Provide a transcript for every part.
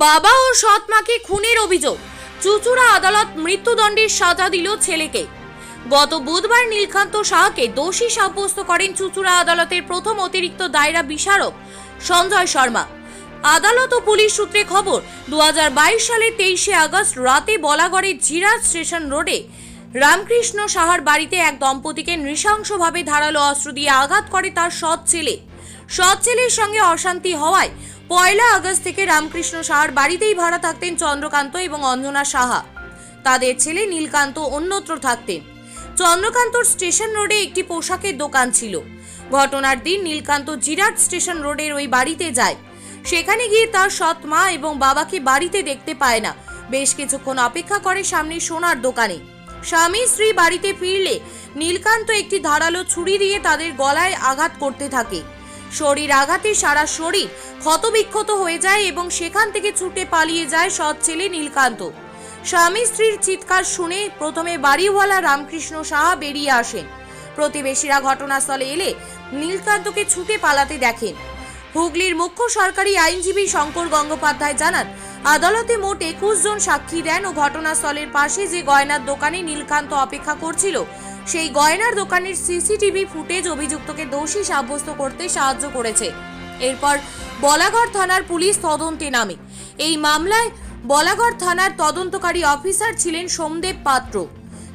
বাবা ও সৎ মাকে খুনের অভিযোগ। চুচুড়া আদালত মৃত্যুদণ্ডের সাজা দিল ছেলেকে। গত বুধবার নীলকান্ত সাহাকে দোষী সাব্যস্ত করেন চুচুড়া আদালতের প্রথম অতিরিক্ত দায়রা বিচারক সঞ্জয় শর্মা। আদালত ও পুলিশ সূত্রে খবর দু হাজার বাইশ সালের তেইশে আগস্ট রাতে বলাগড়ের জিরাজ স্টেশন রোডে রামকৃষ্ণ সাহার বাড়িতে এক দম্পতিকে নৃশংসভাবে ধারালো অস্ত্র দিয়ে আঘাত করে তার সৎ ছেলে। সৎ ছেলের সঙ্গে অশান্তি হওয়ায় পয়লা আগস্ট থেকে রামকৃষ্ণ সাহার বাড়িতেই ভাড়া থাকতেন চন্দ্রকান্ত এবং অঞ্জনা সাহা। তাদের ছেলে নীলকান্ত অন্যত্র থাকতেন। চন্দ্রকান্তর স্টেশন রোডে একটি পোশাকের দোকান ছিল। ঘটনার দিন নীলকান্ত জিরাট স্টেশন রোডের ওই বাড়িতে যায়। সেখানে গিয়ে তার সৎ মা এবং বাবাকে বাড়িতে দেখতে পায় না। বেশ কিছুক্ষণ অপেক্ষা করে সামনে সোনার দোকানে। স্বামী স্ত্রী বাড়িতে ফিরলে নীলকান্ত একটি ধারালো ছুরি দিয়ে তাদের গলায় আঘাত করতে থাকে। শরীর আঘাতে সারা শরীর ক্ষতবিক্ষত হয়ে যায় এবং সেখান থেকে ছুটে পালিয়ে যায় সৎ ছেলে নীলকান্ত। স্বামী স্ত্রীর চিৎকার শুনে প্রথমে বাড়িওয়ালা রামকৃষ্ণ সাহা বেরিয়ে আসেন। প্রতিবেশীরা ঘটনাস্থলে এলে নীলকান্তকে ছুটে পালাতে দেখেন। হুগলির মুখ্য সরকারি আইনজীবী শঙ্কর গঙ্গোপাধ্যায় জানান, আদালতে মোট একুশ জন সাক্ষী দেন ও ঘটনাস্থলের পাশে যে গয়নার দোকানে নীলকান্ত অপেক্ষা করছিল সেই গয়নার দোকানের সিসিটিভি ফুটেজ অভিযুক্তকে দোষী সাব্যস্ত করতে সাহায্য করেছে। এরপর বলাগড় থানার পুলিশ তদন্তে নামে। এই মামলায় বলাগড় থানার তদন্তকারী অফিসার ছিলেন সোমদেব পাত্র।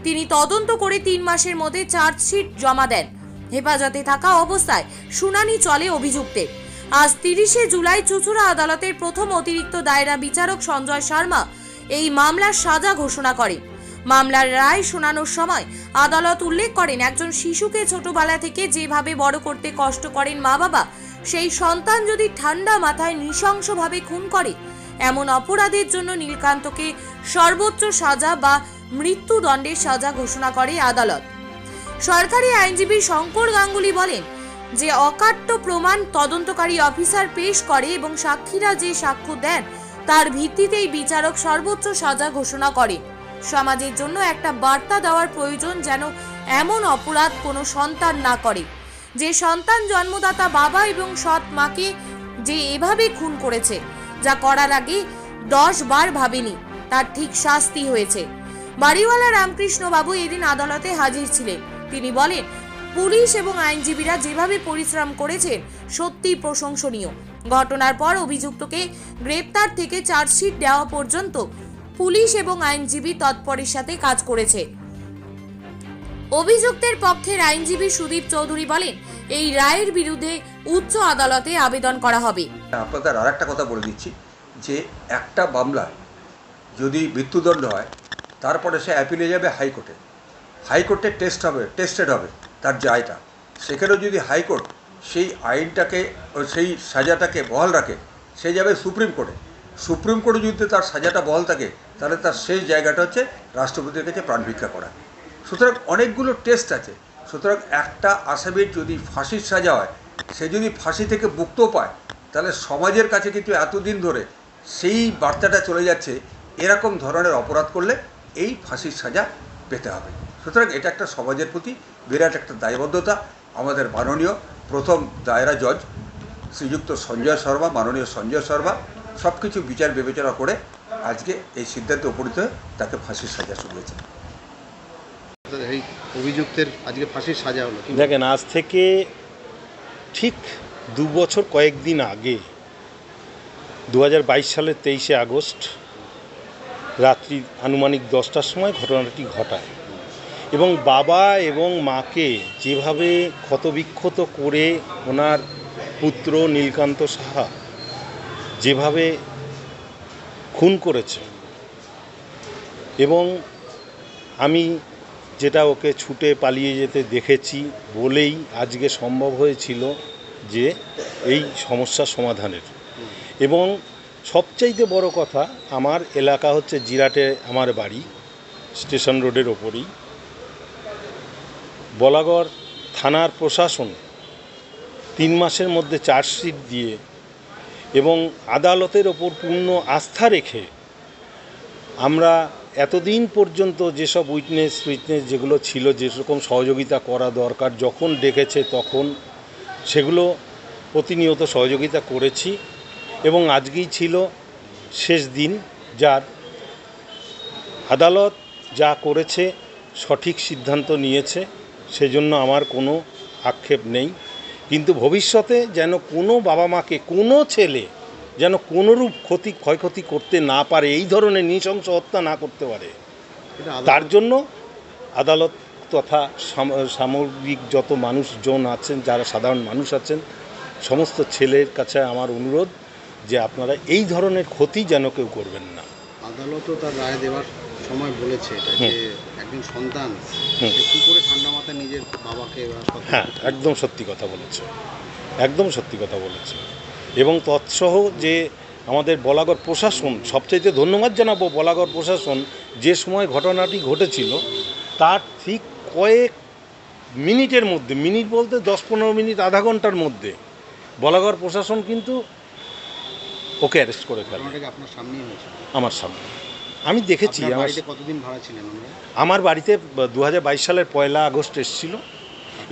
তিনি তদন্ত করে তিন মাসের মধ্যে চার্জশিট জমা দেন। হেফাজতে থাকা অবস্থায় শুনানি চলে অভিযুক্তের। আজ তিরিশে জুলাই চুচুড়া আদালতের প্রথম অতিরিক্ত দায়রা বিচারক সঞ্জয় শর্মা এই মামলার সাজা ঘোষণা করে মামলার রায় শোনানোর সময় আদালত উল্লেখ করেন, একজন শিশুকে ছোটবেলা থেকে যেভাবে বড় করতে কষ্ট করেন মা বাবা সেই সন্তান যদি ঠান্ডা মাথায় নৃশংসভাবে খুন করে, এমন অপরাধের জন্য নীলকান্তকে সর্বোচ্চ সাজা বা মৃত্যুদণ্ডের সাজা ঘোষণা করে আদালত। সরকারি আইনজীবী শঙ্কর গাঙ্গুলি বলেন যে, অকাট্য প্রমাণ তদন্তকারী অফিসার পেশ করে এবং সাক্ষীরা যে সাক্ষ্য দেন, তার ভিত্তিতেই বিচারক সর্বোচ্চ সাজা ঘোষণা করে। সমাজের জন্য একটা বার্তা দেওয়ার প্রয়োজন যেন এমন অপরাধ কোনো সন্তান না করে। যে সন্তান জন্মদাতা বাবা এবং সৎ মাকে যে এভাবে খুন করেছে, যা করার আগে দশ বার ভাবেনি, তার ঠিক শাস্তি হয়েছে। বাড়িওয়ালা রামকৃষ্ণ বাবু এদিন আদালতে হাজির ছিলেন। তিনি বলেন, পুলিশ এবং আইনজীবীরা যেভাবে পরিশ্রম করেছেন সত্যি প্রশংসনীয়। ঘটনার পর অভিযুক্তকে গ্রেপ্তার থেকে চার্জশিট দেওয়া পর্যন্ত পুলিশ এবং আইনজীবী তৎপরের সাথে কাজ করেছে। অভিযুক্তের পক্ষের আইনজীবী সুদীপ চৌধুরী বলেন, এই রায়ের বিরুদ্ধে উচ্চ আদালতে আবেদন করা হবে। আপনাদের আর একটা কথা বলে দিচ্ছি, যে একটা মামলায় যদি মৃত্যুদণ্ড হয়, তারপরে সে অ্যাপিলে যাবে হাইকোর্টে। হাইকোর্টে টেস্ট হবে টেস্টেড হবে তার জায়টা সেখানেও যদি হাইকোর্ট সেই আইনটাকে সেই সাজাটাকে বহাল রাখে, সে যাবে সুপ্রিম কোর্টে। সুপ্রিম কোর্টে যদি তার সাজাটা বহাল থাকে তাহলে তার শেষ জায়গাটা হচ্ছে রাষ্ট্রপতির কাছে প্রাণ ভিক্ষা করা। সুতরাং অনেকগুলো টেস্ট আছে। সুতরাং একটা আসামির যদি ফাঁসির সাজা হয়, সে যদি ফাঁসি থেকে মুক্তও পায়, তাহলে সমাজের কাছে কিন্তু এতদিন ধরে সেই বার্তাটা চলে যাচ্ছে, এরকম ধরনের অপরাধ করলে এই ফাঁসির সাজা পেতে হবে। সুতরাং এটা একটা সমাজের প্রতি বিরাট একটা দায়বদ্ধতা, আমাদের মাননীয় প্রথম দায়রা জজ শ্রীযুক্ত সঞ্জয় শর্মা, মাননীয় সঞ্জয় শর্মা সব কিছু বিচার বিবেচনা করে আজকে এই সিদ্ধান্তে উপনীত হয়ে তাকে ফাঁসির সাজা শুনিয়েছে এই অভিযুক্তের আজকে ফাঁসির সাজা হলো। দেখেন আজ থেকে ঠিক দু বছর কয়েকদিন আগে দু হাজার বাইশ সালের তেইশে আগস্ট রাত্রি আনুমানিক দশটার সময় ঘটনাটি ঘটায়। এবং বাবা এবং মাকে যেভাবে ক্ষতবিক্ষত করে ওনার পুত্র নীলকান্ত সাহা যেভাবে খুন করেছে। এবং আমি যেটা ওকে ছুটে পালিয়ে যেতে দেখেছি বলেই আজকে সম্ভব হয়েছিল যে এই সমস্যা সমাধানের। এবং সবচাইতে বড় কথা, আমার এলাকা হচ্ছে জিরাটে আমার বাড়ি, স্টেশন রোডের ওপরই। বলাগড় থানার প্রশাসন তিন মাসের মধ্যে চার্জশিট দিয়ে এবং আদালতের ওপর পূর্ণ আস্থা রেখে আমরা এতদিন পর্যন্ত যেসব উইটনেস উইটনেস যেগুলো ছিল যেরকম সহযোগিতা করা দরকার, যখন ডেকেছে তখন সেগুলো প্রতিনিয়ত সহযোগিতা করেছি এবং আজকেই ছিল শেষ দিন যার আদালত যা করেছে, সঠিক সিদ্ধান্ত নিয়েছে, সেজন্য আমার কোনো আক্ষেপ নেই। কিন্তু ভবিষ্যতে যেন কোনো বাবা মাকে কোনো ছেলে যেন কোনোরূপ ক্ষতি ক্ষয়ক্ষতি করতে না পারে এই ধরনের নৃশংস হত্যা না করতে পারে। তার জন্য আদালত তথা সামগ্রিক যত মানুষজন আছেন যারা সাধারণ মানুষ আছেন সমস্ত ছেলের কাছে আমার অনুরোধ যে আপনারা এই ধরনের ক্ষতি যেন কেউ করবেন না। আদালতও তার রায় দেওয়ার সময় বলেছে এটা যে একজন সন্তান কি করে ঠান্ডা মাথায় নিজের বাবাকে হ্যাঁ একদম সত্যি কথা বলেছে। একদম সত্যি কথা বলেছে। এবং তৎসহ যে আমাদের বলাগড় প্রশাসন সবচাইতে ধন্যবাদ জানাব বলাগড় প্রশাসন যে সময় ঘটনাটি ঘটেছিল তার ঠিক কয়েক মিনিটের মধ্যে মিনিট বলতে দশ পনেরো মিনিট আধা ঘণ্টার মধ্যে বলাগড় প্রশাসন কিন্তু ওকে অ্যারেস্ট করে ফেলে। আমার সামনে। আমি দেখেছি আমার বাড়িতে কতদিন ভাড়া ছিলেন আমার? বাড়িতে দু হাজার বাইশ সালের পয়লা আগস্ট এসেছিল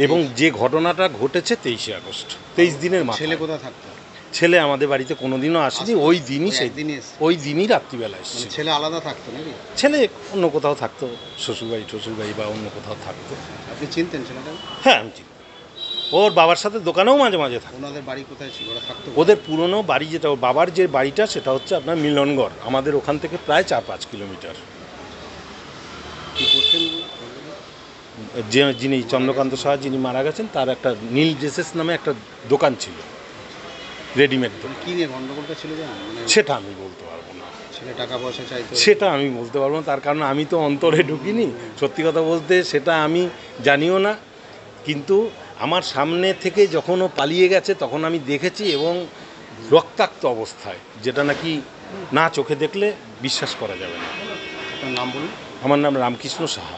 এবং যে ঘটনাটা ঘটেছে তেইশে আগস্ট তেইশ দিনের মাথায়। ছেলে কোথায় থাকতো? ছেলে আমাদের বাড়িতে কোনোদিনও আসেনি ওই দিনই সেই। ওই দিনই রাত্রিবেলা মানে এসেছে ছেলে আলাদা থাকতো নাকি? ছেলে অন্য কোথাও থাকতো শ্বশুরবাড়ি শ্বশুরবাড়ি বা অন্য কোথাও থাকতো। আপনি চিনতেন ছেলেটা হ্যাঁ আমি চিনি। ওর বাবার সাথে দোকানেও মাঝে মাঝে থাকতো ওনাদের বাড়ি কোথায় ছিল? ওরা থাকতো ওদের পুরনো বাড়ি যেটা ওর বাবার যে বাড়িটা সেটা হচ্ছে আপনার মিলনগড়। আমাদের ওখান থেকে প্রায় চার পাঁচ কিলোমিটার। কি করতেন যে যিনি চন্দ্রকান্ত সাহা যিনি মারা গেছেন তার একটা নীল ড্রেসেস নামে একটা দোকান ছিল। রেডিমেড মানে কি নিয়ে গন্ডগোলটা ছিল মানে সেটা আমি বলতে পারব না। ছেলে টাকা পয়সা চাইতো। সেটা আমি বলতে পারব না। তার কারণ আমি তো অন্তরে ঢুকিনি। সত্যি কথা বলতে সেটা আমি জানিও না। কিন্তু আমার সামনে থেকে যখন ও পালিয়ে গেছে তখন আমি দেখেছি এবং রক্তাক্ত অবস্থায় যেটা নাকি না চোখে দেখলে বিশ্বাস করা যাবে না। নাম বলুন। আমার নাম রামকৃষ্ণ সাহা।